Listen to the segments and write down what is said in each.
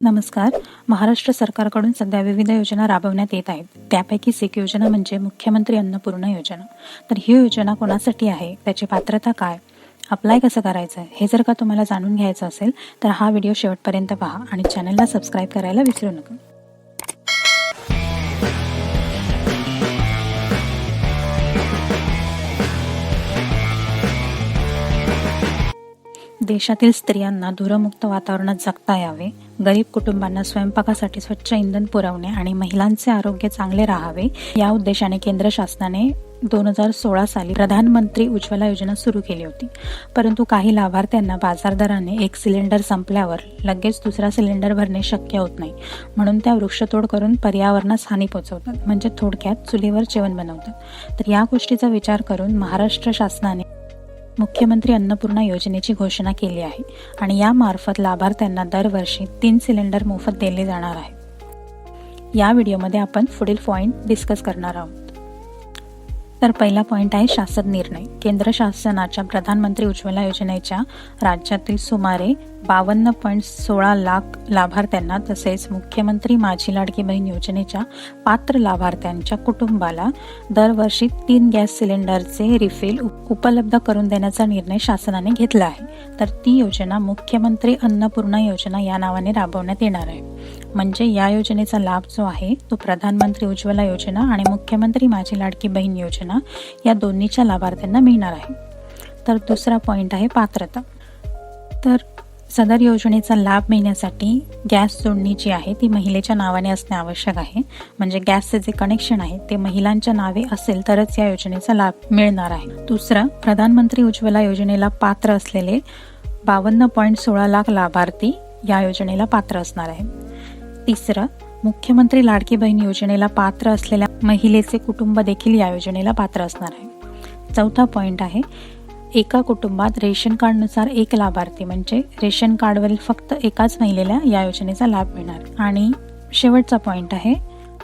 नमस्कार. महाराष्ट्र सरकारकडून सध्या विविध योजना राबवण्यात येत आहेत. त्यापैकीच एक योजना म्हणजे मुख्यमंत्री अन्नपूर्णा योजना. तर ही योजना कोणासाठी आहे? त्याची पात्रता काय? अप्लाय कसं करायचं? हे जर का तुम्हाला जाणून घ्यायचं असेल तर हा व्हिडिओ शेवटपर्यंत पहा आणि चॅनलला सबस्क्राईब करायला विसरू नका. देशातील स्त्रियांना धुरमुक्त वातावरणात जगता यावे गरीब कुटुंबांना स्वयंपाकासाठी स्वच्छ इंधन पुरवणे आणि महिलांचे आरोग्य चांगले राहावे या उद्देशाने केंद्र शासनाने दोन हजार सोळा साली प्रधानमंत्री उज्ज्वला योजना सुरू केली होती. परंतु काही लाभार्थ्यांना बाजार दराने एक सिलेंडर संपल्यावर लगेच दुसरा सिलेंडर भरणे शक्य होत नाही. म्हणून त्या वृक्षतोड करून पर्यावरणास हानी पोहोचवतात म्हणजे थोडक्यात चुलीवर जेवण बनवतात. तर या गोष्टीचा विचार करून महाराष्ट्र शासनाने मुख्यमंत्री अन्नपूर्णा योजनेची घोषणा केली आहे आणि यामार्फत लाभार्थ्यांना दरवर्षी तीन सिलेंडर मोफत दिले जाणार आहे या व्हिडिओमध्ये आपण पुढील पॉईंट डिस्कस करणार आहोत. तर पहिला पॉईंट आहे शासन निर्णय. केंद्र शासनाच्या प्रधानमंत्री उज्ज्वला योजनेच्या राज्यातील सुमारे बावन्न पॉईंट सोळा लाख लाभार्थ्यांना तसेच मुख्यमंत्री माझी लाडकी बहीण योजनेच्या पात्र लाभार्थ्यांच्या कुटुंबाला दरवर्षी तीन गॅस सिलेंडरचे रिफिल उपलब्ध करून देण्याचा निर्णय शासनाने घेतला आहे. तर ती योजना मुख्यमंत्री अन्नपूर्णा योजना या नावाने राबवण्यात येणार आहे. म्हणजे या योजनेचा लाभ जो आहे तो प्रधानमंत्री उज्ज्वला योजना आणि मुख्यमंत्री माझी लाडकी बहीण योजना या दोन्हीच्या लाभार्थ्यांना मिळणार आहे. तर दुसरा पॉईंट आहे पात्रता. तर सदर योजनेचा लाभ मिळण्यासाठी गॅस जोडणी जी आहे ती महिलेच्या नावाने असणे आवश्यक आहे. म्हणजे गॅसचे जे कनेक्शन आहे ते महिलांच्या नावे असेल तरच या योजनेचा लाभ मिळणार आहे. दुसरं प्रधानमंत्री उज्ज्वला योजनेला पात्र असलेले बावन्न पॉईंट सोळा लाख लाभार्थी या योजनेला पात्र असणार आहे. तिसरं मुख्यमंत्री लाडकी बहीण योजनेला पात्र असलेल्या महिलेचे कुटुंब देखील या योजनेला पात्र असणार आहे. चौथा पॉईंट आहे एका कुटुंबात रेशन कार्डनुसार एक लाभार्थी म्हणजे रेशन कार्डवरील फक्त एकाच महिलेला या योजनेचा लाभ मिळणार. आणि शेवटचा पॉईंट आहे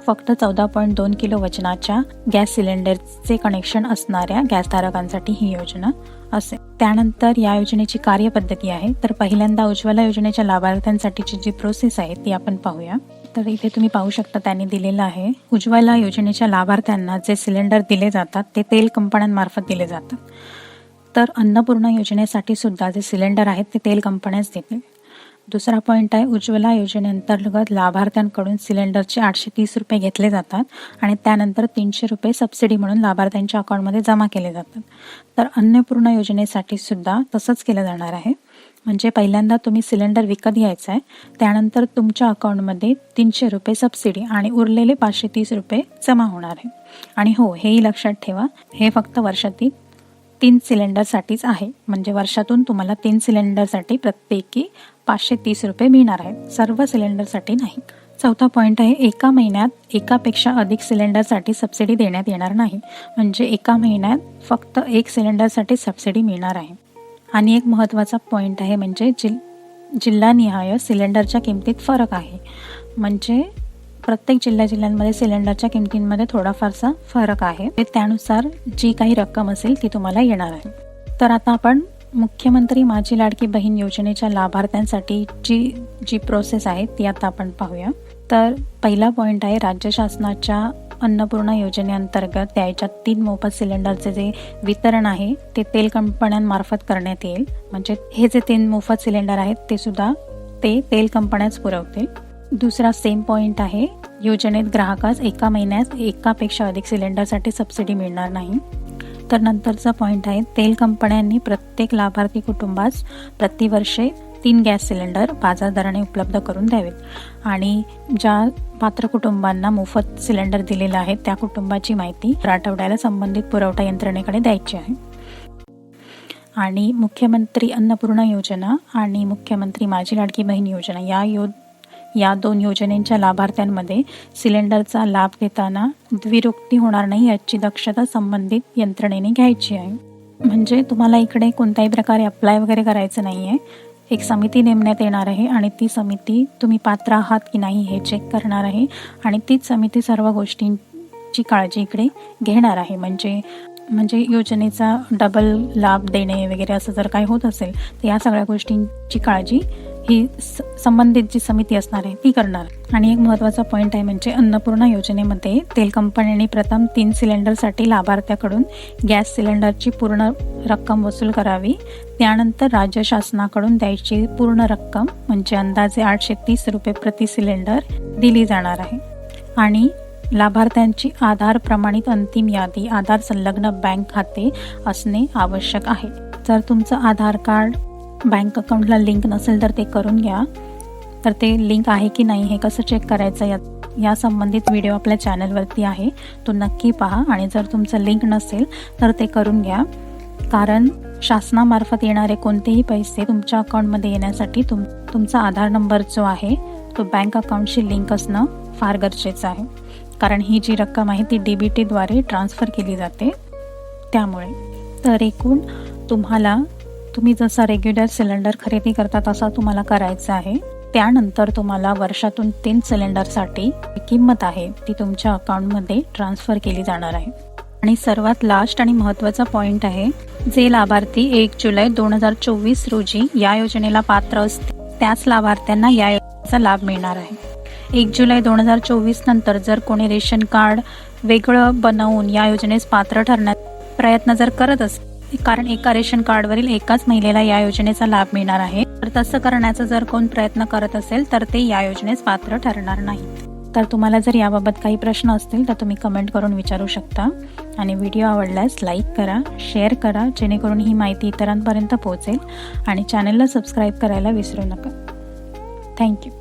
फक्त चौदा पॉईंट दोन किलो वजनाच्या गॅस सिलेंडरचे कनेक्शन असणाऱ्या गॅसधारकांसाठी ही योजना असेल. त्यानंतर या योजनेची कार्यपद्धती आहे. तर पहिल्यांदा उज्ज्वला योजनेच्या लाभार्थ्यांसाठीची जी प्रोसेस आहे ती आपण पाहूया. तर इथे तुम्ही पाहू शकता त्यांनी दिलेलं आहे. उज्ज्वला योजनेच्या लाभार्थ्यांना जे सिलेंडर दिले जातात ते तेल कंपन्यांमार्फत दिले जातात. तर अन्नपूर्णा योजनेसाठी सुद्धा जे सिलेंडर आहेत ते तेल कंपन्याच देतील. दुसरा पॉईंट आहे उज्ज्वला योजनेअंतर्गत लाभार्थ्यांकडून सिलेंडरचे आठशे तीस रुपये घेतले जातात आणि त्यानंतर तीनशे रुपये सबसिडी म्हणून लाभार्थ्यांच्या अकाउंटमध्ये जमा केले जातात. तर अन्नपूर्णा योजनेसाठी सुद्धा तसंच केलं जाणार आहे. म्हणजे पहिल्यांदा तुम्ही सिलेंडर विकत घ्यायचं आहे त्यानंतर तुमच्या अकाउंटमध्ये तीनशे रुपये सबसिडी आणि उरलेले पाचशे तीस रुपये जमा होणार आहे. आणि हो हेही लक्षात ठेवा हे फक्त वर्षातील तीन सिलेंडरसाठीच आहे. म्हणजे वर्षातून तुम्हाला तीन सिलेंडरसाठी प्रत्येकी पाचशे तीस रुपये मिळणार आहेत. सर्व सिलेंडरसाठी नाही. चौथा पॉईंट आहे एका महिन्यात एकापेक्षा अधिक सिलेंडरसाठी सबसिडी देण्यात येणार नाही. म्हणजे एका महिन्यात फक्त एक सिलेंडरसाठी सबसिडी मिळणार आहे. आणि एक महत्त्वाचा पॉईंट आहे म्हणजे जिल जिल्हानिहाय सिलेंडरच्या किमतीत फरक आहे. म्हणजे प्रत्येक जिल्ह्या जिल्ह्यांमध्ये सिलेंडरच्या किमतींमध्ये थोडाफारसा फरक आहे. म्हणजे त्यानुसार जी काही रक्कम असेल ती तुम्हाला येणार आहे. तर आता आपण मुख्यमंत्री माझी लाडकी बहीण योजनेच्या लाभार्थ्यांसाठी जी जी प्रोसेस आहे ती आता आपण पाहूया. तर पहिला पॉईंट आहे राज्य शासनाच्या अन्नपूर्णा योजनेअंतर्गत द्यायच्या तीन मोफत सिलेंडरचे जे वितरण आहे ते तेल कंपन्यांमार्फत करण्यात येईल. म्हणजे हे जे तीन मोफत सिलेंडर आहेत ते सुद्धा ते तेल कंपन्याच पुरवतील. दुसरा सेम पॉईंट आहे. योजनेत ग्राहकास एका महिन्यात एकापेक्षा अधिक सिलेंडरसाठी सबसिडी मिळणार नाही. तर नंतरचा पॉईंट आहे तेल कंपन्यांनी प्रत्येक लाभार्थी कुटुंबास प्रतिवर्षे तीन गॅस सिलेंडर बाजार दराने उपलब्ध करून द्यावेत. आणि ज्या पात्र कुटुंबांना मोफत सिलेंडर दिलेला आहे त्या कुटुंबाची माहिती आठवड्याला संबंधित पुरवठा यंत्रणेकडे द्यायची आहे. आणि मुख्यमंत्री अन्नपूर्णा योजना आणि मुख्यमंत्री माझी लाडकी बहीण योजना या यो या दोन योजनेच्या लाभार्थ्यांमध्ये सिलेंडरचा लाभ देताना द्विरोक्ती होणार नाही याची दक्षता संबंधित यंत्रणेने घ्यायची आहे. म्हणजे तुम्हाला इकडे कोणत्याही प्रकारे अप्लाय वगैरे करायचं नाही आहे एक समिती नेमण्यात येणार आहे आणि ती समिती तुम्ही पात्र आहात की नाही हे चेक करणार आहे. आणि तीच समिती सर्व गोष्टींची काळजी इकडे घेणार आहे. म्हणजे म्हणजे योजनेचा डबल लाभ देणे वगैरे असं जर काही होत असेल तर या सगळ्या गोष्टींची काळजी ही स- संबंधित जी समिती असणार आहे ती करणार. आणि एक महत्त्वाचा पॉईंट आहे म्हणजे अन्नपूर्णा योजनेमध्ये तेल कंपन्यांनी प्रथम तीन सिलेंडरसाठी लाभार्थ्याकडून गॅस सिलेंडरची पूर्ण रक्कम वसूल करावी. त्यानंतर राज्य शासनाकडून द्यायची पूर्ण रक्कम म्हणजे अंदाजे आठशे तीस रुपये प्रति सिलेंडर दिली जाणार आहे. आणि लाभार्थ्यांची आधार प्रमाणित अंतिम यादी आधार संलग्न बँक खाते असणे आवश्यक आहे. जर तुमचं आधार कार्ड बँक अकाउंटला लिंक नसेल तर ते करून घ्या. तर ते लिंक आहे की नाही हे कसं चेक करायचं या या संबंधित व्हिडिओ आपल्या चॅनलवरती आहे. तो नक्की पहा आणि जर तुमचं लिंक नसेल तर ते करून घ्या. कारण शासनामार्फत येणारे कोणतेही पैसे तुमच्या अकाउंटमध्ये येण्यासाठी तुम तुमचा आधार नंबर जो आहे तो बँक अकाउंटशी लिंक असणं फार गरजेचं आहे. कारण ही जी रक्कम आहे ती डी बी टीद्वारे ट्रान्स्फर केली जाते. त्यामुळे तर एकूण तुम्हाला तुम्ही जसा रेग्युलर सिलेंडर खरेदी करता तसा तुम्हाला करायचा आहे. त्यानंतर तुम्हाला वर्षातून तीन सिलेंडरसाठी किंमत आहे ती तुमच्या अकाउंटमध्ये ट्रान्स्फर केली जाणार आहे. आणि सर्वात लास्ट आणि महत्त्वाचा पॉईंट आहे जे लाभार्थी एक जुलै दोन हजार चोवीस रोजी या योजनेला पात्र असते त्याच लाभार्थ्यांना या योजनेचा लाभ मिळणार आहे. एक जुलै दोन हजार चोवीस नंतर जर कोणी रेशन कार्ड वेगळं बनवून या योजनेस पात्र ठरण्यात प्रयत्न जर करत असेल कारण एका रेशन कार्डवरील एकाच महिलेला या योजनेचा लाभ मिळणार आहे. तर तसं करण्याचा जर कोण प्रयत्न करत असेल तर ते या योजनेस पात्र ठरणार नाहीत. तर तुम्हाला जर याबाबत काही प्रश्न असतील तर तुम्ही कमेंट करून विचारू शकता. आणि व्हिडिओ आवडल्यास लाईक करा शेअर करा जेणेकरून ही माहिती इतरांपर्यंत पोहोचेल. आणि चॅनलला सबस्क्राईब करायला विसरू नका. थँक्यू